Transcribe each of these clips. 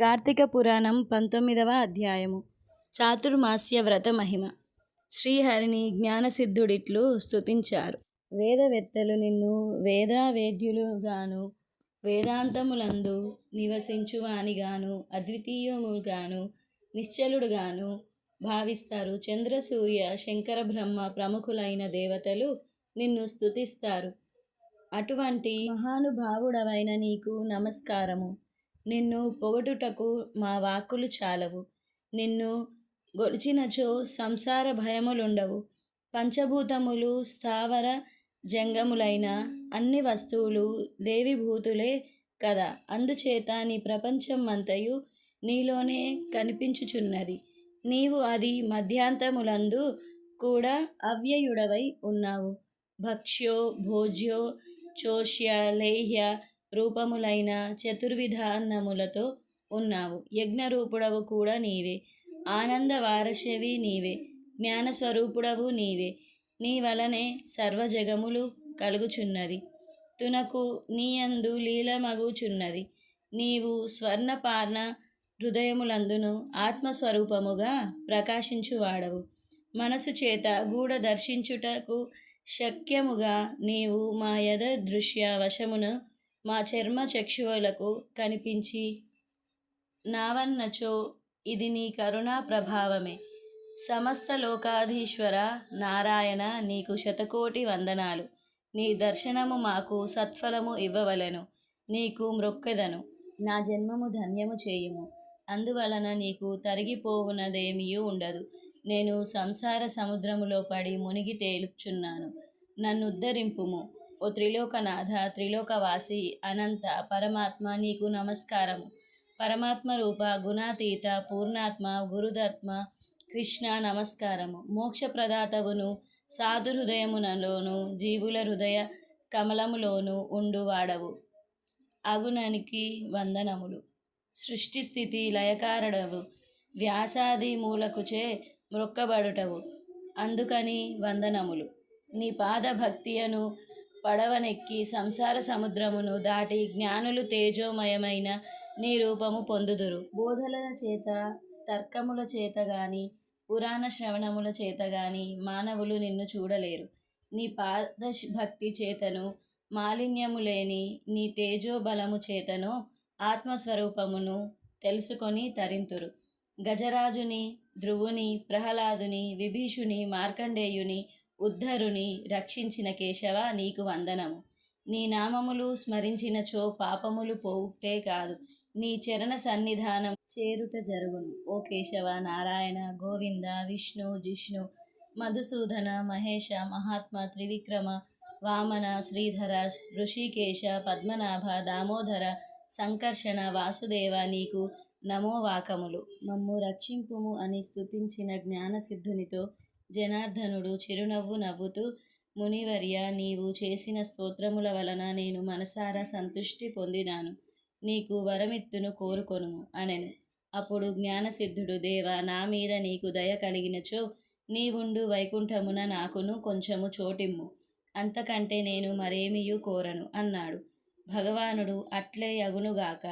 కార్తీక పురాణం పంతొమ్మిదవ అధ్యాయము. చాతుర్మాస్య వ్రత మహిమ. శ్రీహరిని జ్ఞానసిద్ధుడిట్లు స్తుతించారు. వేదవేత్తలు నిన్ను వేదావేద్యులుగాను వేదాంతములందు నివసించువానిగాను అద్వితీయముగాను నిశ్చలుడుగాను భావిస్తారు. చంద్రసూర్య శంకర బ్రహ్మ ప్రముఖులైన దేవతలు నిన్ను స్తుతిస్తారు. అటువంటి మహానుభావుడవైన నీకు నమస్కారము. నిన్ను పొగడుటకు మా వాక్కులు చాలవు. నిన్ను గొలిచినచో సంసార భయములుండవు. పంచభూతములు స్థావర జంగములైన అన్ని వస్తువులు దేవిభూతులే కదా. అందుచేత నీ ప్రపంచం అంతయు నీలోనే కనిపించుచున్నది. నీవు అది మధ్యాంతములందు కూడా అవ్యయుడవై ఉన్నావు. భక్ష్యో భోజ్యో చోష్య లేహ్య రూపములైన చతుర్విధాన్నములతో ఉన్నావు. యజ్ఞరూపుడవు కూడా నీవే. ఆనంద వారశవి నీవే. జ్ఞానస్వరూపుడవు నీవే. నీ వలనే సర్వజగములు కలుగుచున్నది. తునకు నీయందు లీలమగుచున్నది. నీవు స్వర్ణపార్ణ హృదయములందును ఆత్మస్వరూపముగా ప్రకాశించువాడవు. మనసు చేత గూఢ దర్శించుటకు శక్యముగా నీవు మా యద దృశ్య వశమును మా చర్మ చక్షువులకు కనిపించి నావన్నచో ఇది నీ కరుణా ప్రభావమే. సమస్త లోకాధీశ్వర నారాయణ నీకు శతకోటి వందనాలు. నీ దర్శనము మాకు సత్ఫలము ఇవ్వవలెను. నీకు మ్రొక్కెదను. నా జన్మము ధన్యము చేయుము. అందువలన నీకు తరిగిపోవునదేమీ ఉండదు. నేను సంసార సముద్రములో పడి మునిగి తేలుచున్నాను. నన్ను ఉద్ధరింపుము ఓ త్రిలోకనాథ త్రిలోకవాసి అనంత పరమాత్మ నీకు నమస్కారము పరమాత్మ రూప గుణాతీత పూర్ణాత్మ గురుదత్మ కృష్ణ నమస్కారము మోక్షప్రదాతవును సాధు హృదయమునలోను జీవుల హృదయ కమలములోను ఉండువాడవు వాడవు. వందనములు. సృష్టి స్థితి లయకారడవు వ్యాసాది మూలకుచే మ్రొక్కబడుటవు. అందుకని వందనములు. నీ పాద భక్తియను పడవనెక్కి సంసార సముద్రమును దాటి జ్ఞానులు తేజోమయమైన నీ రూపము పొందుదురు. బోధల చేత తర్కముల చేత గాని పురాణ శ్రవణముల చేత గాని మానవులు నిన్ను చూడలేరు. నీ పాద భక్తి చేతను మాలిన్యము లేని నీ తేజోబలము చేతను ఆత్మస్వరూపమును తెలుసుకొని తరింతురు. గజరాజుని ధ్రువుని ప్రహ్లాదుని విభీషుని మార్కండేయుని ఉద్ధరుని రక్షించిన కేశవ నీకు వందనము. నీ నామములు స్మరించినచో పాపములు పోవుటే కాదు. నీ చరణ సన్నిధానం చేరుట జరుగును. ఓ కేశవ నారాయణ గోవింద విష్ణు జిష్ణు మధుసూదన మహేష మహాత్మ త్రివిక్రమ వామన శ్రీధర ఋషికేశ పద్మనాభ దామోదర సంకర్షణ వాసుదేవ నీకు నమో వాకములు మమ్ము రక్షింపుము అని స్తుతించిన జ్ఞానసిద్ధునితో జనార్దనుడు చిరునవ్వు నవ్వుతూ మునివర్య నీవు చేసిన స్తోత్రముల వలన నేను మనసారా సంతుష్టి పొందినాను. నీకు వరమిత్తును కోరుకొనుము అనెను. అప్పుడు జ్ఞానసిద్ధుడు దేవ నా మీద నీకు దయ కలిగినచో నీవుండు వైకుంఠమున నాకును కొంచెము చోటిమ్ము. అంతకంటే నేను మరేమియూ కోరను అన్నాడు. భగవానుడు అట్లే అగునుగాక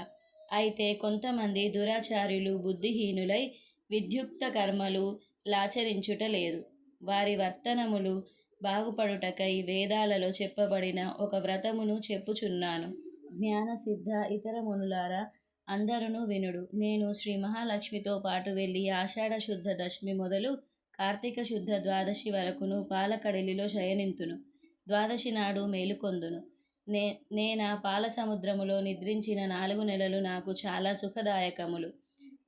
అయితే కొంతమంది దురాచార్యులు బుద్ధిహీనులై విద్యుక్త కర్మలు లాచరించుట లేదు. వారి వర్తనములు బాగుపడుటకై వేదాలలో చెప్పబడిన ఒక వ్రతమును చెప్పుచున్నాను. జ్ఞానసిద్ధ ఇతర మునులారా అందరును వినుడు. నేను శ్రీ మహాలక్ష్మితో పాటు వెళ్ళి ఆషాఢ శుద్ధ దశమి మొదలు కార్తీక శుద్ధ ద్వాదశి వరకును పాలకడలిలో శయనింతును. ద్వాదశి నాడు మేలుకొందును నే నేనా పాల సముద్రములో నిద్రించిన నాలుగు నెలలు నాకు చాలా సుఖదాయకములు.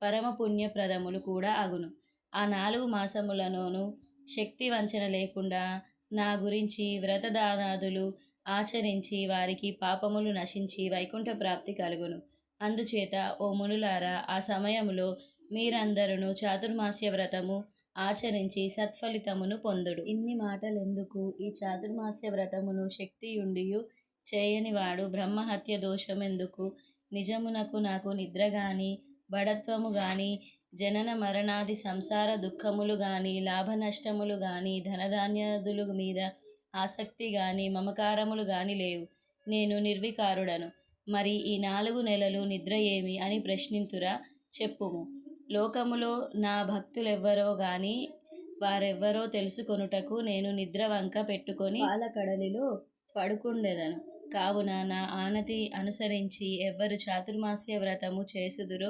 పరమ పుణ్యప్రదములు కూడా అగును. ఆ నాలుగు మాసములలోనూ శక్తి వంచన లేకుండా నా గురించి వ్రతదానాదులు ఆచరించి వారికి పాపములు నశించి వైకుంఠ ప్రాప్తి కలుగును. అందుచేత ఓ మునులారా ఆ సమయములో మీరందరూ చాతుర్మాస్య వ్రతము ఆచరించి సత్ఫలితమును పొందుడు. ఇన్ని మాటలెందుకు? ఈ చాతుర్మాస్య వ్రతమును శక్తియుండియు చేయనివాడు బ్రహ్మహత్య దోషమెందుకు? నిజమునకు నాకు నిద్ర గాని బడత్వము గాని జనన మరణాది సంసార దుఃఖములు గాని లాభ నష్టములు గాని ధనధాన్యాదులు మీద ఆసక్తి గాని మమకారములు గాని లేవు. నేను నిర్వికారుడను. మరి ఈ నాలుగు నెలలు నిద్ర ఏమి అని ప్రశ్నింతురా చెప్పుము. లోకములో నా భక్తులెవ్వరో గాని వారెవ్వరో తెలుసుకొనుటకు నేను నిద్ర వంక పెట్టుకొని పాలకడలిలో పడుకుండెదను. కావున నా ఆనతి అనుసరించి ఎవ్వరు చాతుర్మాస్య వ్రతము చేసుదురో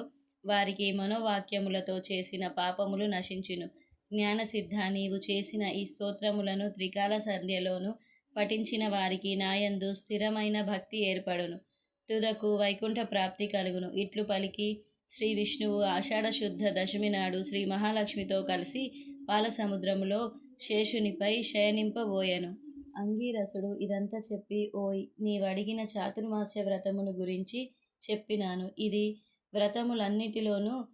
వారికి మనోవాక్యములతో చేసిన పాపములు నశించును. జ్ఞానసిద్ధ నీవు చేసిన ఈ స్తోత్రములను త్రికాల సంధ్యలోను పఠించిన వారికి నాయందు స్థిరమైన భక్తి ఏర్పడును. తుదకు వైకుంఠ ప్రాప్తి కలుగును. ఇట్లు పలికి శ్రీ విష్ణువు ఆషాఢ శుద్ధ దశమి నాడు శ్రీ మహాలక్ష్మితో కలిసి పాలసముద్రములో శేషునిపై శయనింపబోయెను. అంగీరసుడు ఇదంతా చెప్పి ఓయ్ నీవడిగిన చాతుర్మాస్య వ్రతమును గురించి చెప్పినాను. ఇది వ్రతములన్నిటిలోనూ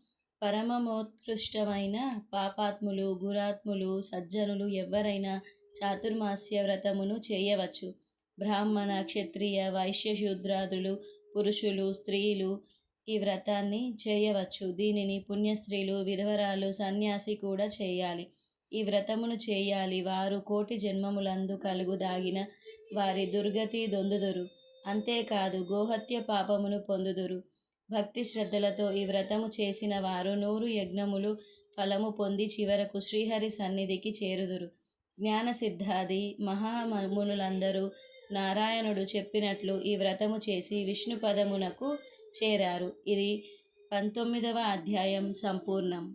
పరమమోత్కృష్టమైన పాపాత్ములు గురాత్ములు సజ్జనులు ఎవరైనా చాతుర్మాస్య వ్రతమును చేయవచ్చు. బ్రాహ్మణ క్షత్రియ వైశ్యశూద్రాదులు పురుషులు స్త్రీలు ఈ వ్రతాన్ని చేయవచ్చు. దీనిని పుణ్యస్త్రీలు విధవరాలు సన్యాసి కూడా చేయాలి. ఈ వ్రతమును చేయాలి. వారు కోటి జన్మములందు కలుగుదాగిన వారి దుర్గతి దొందుదురు. అంతేకాదు గోహత్య పాపమును పొందుదురు. భక్తి శ్రద్ధలతో ఈ వ్రతము చేసిన వారు నూరు యజ్ఞములు ఫలము పొంది చివరకు శ్రీహరి సన్నిధికి చేరుదురు. జ్ఞానసిద్ధాది మహామునులందరూ నారాయణుడు చెప్పినట్లు ఈ వ్రతము చేసి విష్ణు పదమునకు చేరారు. ఇది పంతొమ్మిదవ అధ్యాయం సంపూర్ణం.